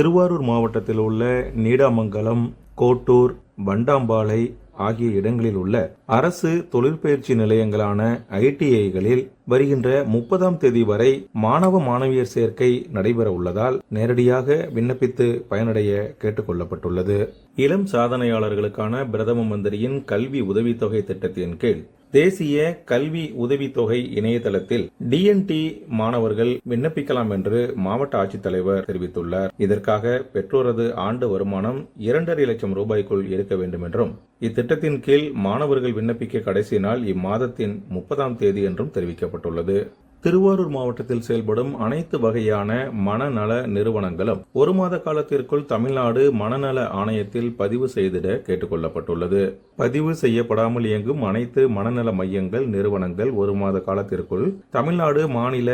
திருவாரூர் மாவட்டத்தில் உள்ள நீடாமங்கலம் கோட்டூர் வண்டாம்பாளை ஆகிய இடங்களில் உள்ள அரசு தொழிற்பயிற்சி நிலையங்களான ஐடிஐகளில் வருகின்ற முப்பதாம் தேதி வரை மாணவ மாணவியர் சேர்க்கை நடைபெற உள்ளதால் நேரடியாக விண்ணப்பித்து பயனடைய கேட்டுக்கொள்ளப்பட்டுள்ளது இளம் சாதனையாளர்களுக்கான பிரதம மந்திரியின் கல்வி உதவித்தொகை திட்டத்தின் கீழ் தேசிய கல்வி உதவித்தொகை இணையதளத்தில் டிஎன்டி மாணவர்கள் விண்ணப்பிக்கலாம் என்று மாவட்ட ஆட்சித்தலைவர் தெரிவித்துள்ளார். இதற்காக பெற்றோரது ஆண்டு வருமானம் இரண்டரை லட்சம் ரூபாய்க்குள் இருக்க வேண்டும் என்றும் இத்திட்டத்தின் கீழ் மாணவர்கள் விண்ணப்பிக்க கடைசி நாள் இம்மாதத்தின் முப்பதாம் தேதி என்றும் தெரிவிக்கப்பட்டுள்ளது. திருவாரூர் மாவட்டத்தில் செயல்படும் அனைத்து வகையான மனநல நிறுவனங்களும் ஒரு மாத காலத்திற்குள் தமிழ்நாடு மனநல ஆணையத்தில் பதிவு செய்திட கேட்டுக்கொள்ளப்பட்டுள்ளது. பதிவு செய்யப்படாமல் இயங்கும் அனைத்து மனநல மையங்கள் நிறுவனங்கள் ஒரு மாத காலத்திற்குள் தமிழ்நாடு மாநில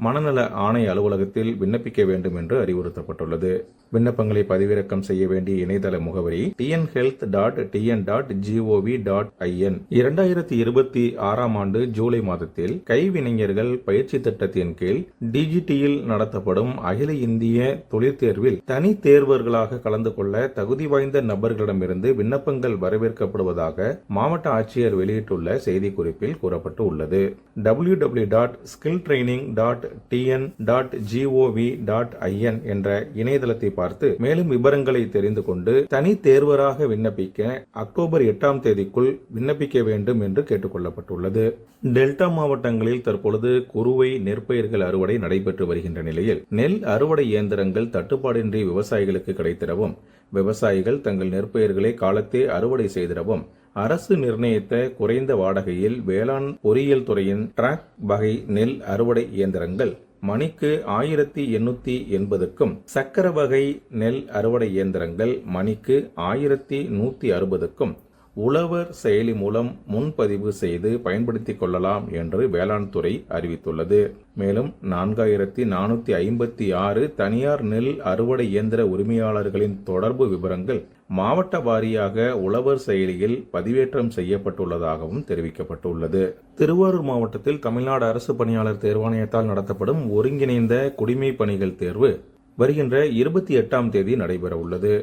மனநல ஆணைய அலுவலகத்தில் விண்ணப்பிக்க வேண்டும் என்று அறிவுறுத்தப்பட்டுள்ளது. விண்ணப்பங்களை பதிவிறக்கம் செய்ய வேண்டிய இணையதள முகவரி TN health dot TN dot GOV dot IN இரண்டாயிரத்தி இருபத்தி ஆறாம் ஆண்டு ஜூலை மாதத்தில் கைவினைஞர்கள் பயிற்சி திட்டத்தின் கீழ் டிஜிடியில் நடத்தப்படும் அகில இந்திய தொழிற்தேர்வில் தனி தேர்வர்களாக கலந்து கொள்ள தகுதி வாய்ந்த நபர்களிடமிருந்து விண்ணப்பங்கள் வரவேற்கப்படுவதாக மாவட்ட ஆட்சியர் வெளியிட்டுள்ள செய்திக்குறிப்பில் கூறப்பட்டு உள்ளது W W dot skill training dot TN dot GOV dot IN என்ற இணையதளத்தை பார்த்து மேலும் விவரங்களை தெரிந்து கொண்டு தனி தேர்வராக விண்ணப்பிக்க அக்டோபர் எட்டாம் தேதிக்குள் விண்ணப்பிக்க வேண்டும் என்று கேட்டுக்கொள்ளப்பட்டுள்ளது. டெல்டா மாவட்டங்களில் தற்பொழுது குறுவை நெற்பயிர்கள் அறுவடை நடைபெற்று வருகின்ற நிலையில் நெல் அறுவடை இயந்திரங்கள் தட்டுப்பாடின்றி விவசாயிகளுக்கு கிடைத்திடவும் விவசாயிகள் தங்கள் நெற்பயிர்களை காலத்தே அறுவடை செய்திடவும் அரசு நிர்ணயித்த குறைந்த வாடகையில் வேளாண் பொறியியல் துறையின் டிராக் வகை நெல் அறுவடை இயந்திரங்கள் மணிக்கு ஆயிரத்தி எண்ணூத்தி எண்பதுக்கும் சக்கர வகை நெல் அறுவடை இயந்திரங்கள் மணிக்கு ஆயிரத்தி நூத்தி அறுபதுக்கும் உழவர் செயலி மூலம் முன்பதிவு செய்து பயன்படுத்திக் கொள்ளலாம் என்று வேளாண் துறை அறிவித்துள்ளது. மேலும் நான்காயிரத்தி நானூத்தி ஐம்பத்தி ஆறு தனியார் நெல் அறுவடை இயந்திர உரிமையாளர்களின் தொடர்பு விவரங்கள் மாவட்ட வாரியாக உழவர் செயலியில் பதிவேற்றம் செய்யப்பட்டுள்ளதாகவும் தெரிவிக்கப்பட்டுள்ளது. திருவாரூர் மாவட்டத்தில் தமிழ்நாடு அரசு பணியாளர் தேர்வாணையத்தால் நடத்தப்படும் ஒருங்கிணைந்த குடிமை பணிகள் தேர்வு வருகின்ற இருபத்தி எட்டாம் தேதி நடைபெற உள்ளது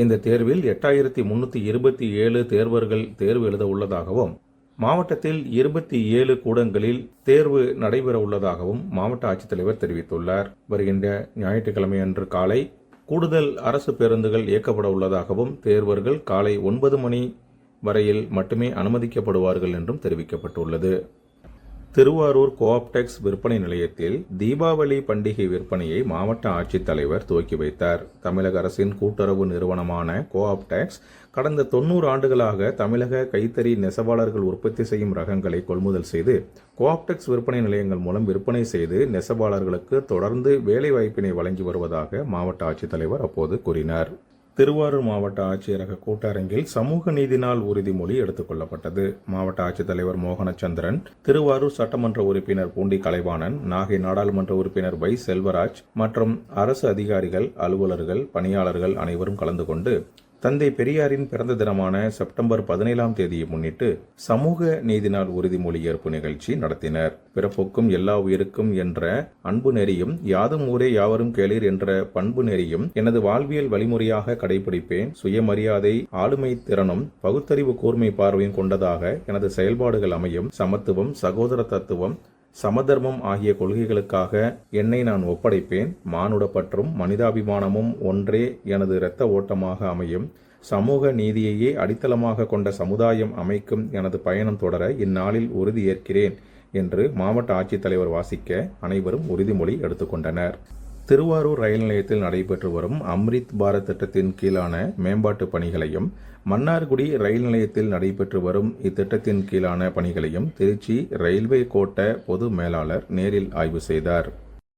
இந்த தேர்வில் எட்டாயிரத்தி முன்னூற்றி இருபத்தி ஏழு தேர்வர்கள் தேர்வு எழுத உள்ளதாகவும் மாவட்டத்தில் இருபத்தி ஏழு கூடங்களில் தேர்வு நடைபெற உள்ளதாகவும் மாவட்ட ஆட்சித்தலைவர் தெரிவித்துள்ளார். வருகின்ற ஞாயிற்றுக்கிழமை அன்று காலை கூடுதல் அரசு பேருந்துகள் இயக்கப்பட உள்ளதாகவும் தேர்வர்கள் காலை ஒன்பது மணி வரையில் மட்டுமே அனுமதிக்கப்படுவார்கள் என்றும் தெரிவிக்கப்பட்டுள்ளது. திருவாரூர் கோஆப்டெக்ஸ் விற்பனை நிலையத்தில் தீபாவளி பண்டிகை விற்பனையை மாவட்ட ஆட்சித்தலைவர் துவக்கி வைத்தார். தமிழக அரசின் கூட்டுறவு நிறுவனமான கோஆப்டெக்ஸ் கடந்த தொன்னூறு ஆண்டுகளாக தமிழக கைத்தறி நெசவாளர்கள் உற்பத்தி செய்யும் ரகங்களை கொள்முதல் செய்து கோஆப்டெக்ஸ் விற்பனை நிலையங்கள் மூலம் விற்பனை செய்து நெசவாளர்களுக்கு தொடர்ந்து வேலைவாய்ப்பினை வழங்கி வருவதாக மாவட்ட ஆட்சித்தலைவர் அப்போது கூறினார். திருவாரூர் மாவட்ட ஆட்சியரக கூட்டரங்கில் சமூக நீதி நாள் உறுதிமொழி எடுத்துக் கொள்ளப்பட்டது. மாவட்ட ஆட்சித்தலைவர் மோகனச்சந்திரன் திருவாரூர் சட்டமன்ற உறுப்பினர் பூண்டி கலைவாணன் நாகை நாடாளுமன்ற உறுப்பினர் வை செல்வராஜ் மற்றும் அரசு அதிகாரிகள் அலுவலர்கள் பணியாளர்கள் அனைவரும் கலந்து கொண்டு தந்தை பெரியாரின் பிறந்த தினமான செப்டம்பர் பதினேழாம் தேதியை முன்னிட்டு சமூக நீதி நாள் உறுதிமொழி ஏற்பு நிகழ்ச்சி நடத்தினர். பிறப்புக்கும் எல்லா உயிருக்கும் என்ற அன்பு நெறியும் யாதும் ஊரே யாவரும் கேளீர் என்ற பண்பு நெறியும் எனது வாழ்வியல் வழிமுறையாக கடைபிடிப்பேன். சுயமரியாதை ஆளுமை திறனும் பகுத்தறிவு கூர்மை பார்வையும் கொண்டதாக எனது செயல்பாடுகள் அமையும். சமத்துவம் சகோதர தத்துவம் சமதர்மம் ஆகிய கொள்கைகளுக்காக என்னை நான் ஒப்படைப்பேன். மானுட பற்றும் மனிதாபிமானமும் ஒன்றே எனது இரத்த ஓட்டமாக அமையும். சமூக நீதியையே அடித்தளமாக கொண்ட சமுதாயம் அமைக்கும் எனது பயணம் தொடர இந்நாளில் உறுதியேற்கிறேன் என்று மாவட்ட ஆட்சித்தலைவர் வாசிக்க அனைவரும் உறுதிமொழி எடுத்துக்கொண்டனர். திருவாரூர் ரயில் நிலையத்தில் நடைபெற்று வரும் அம்ரித் பாரத் திட்டத்தின் கீழான மேம்பாட்டு பணிகளையும் மன்னார்குடி ரயில் நிலையத்தில் நடைபெற்று வரும் இத்திட்டத்தின் கீழான பணிகளையும் திருச்சி ரயில்வே கோட்ட பொது மேலாளர் நேரில் ஆய்வு செய்தார்.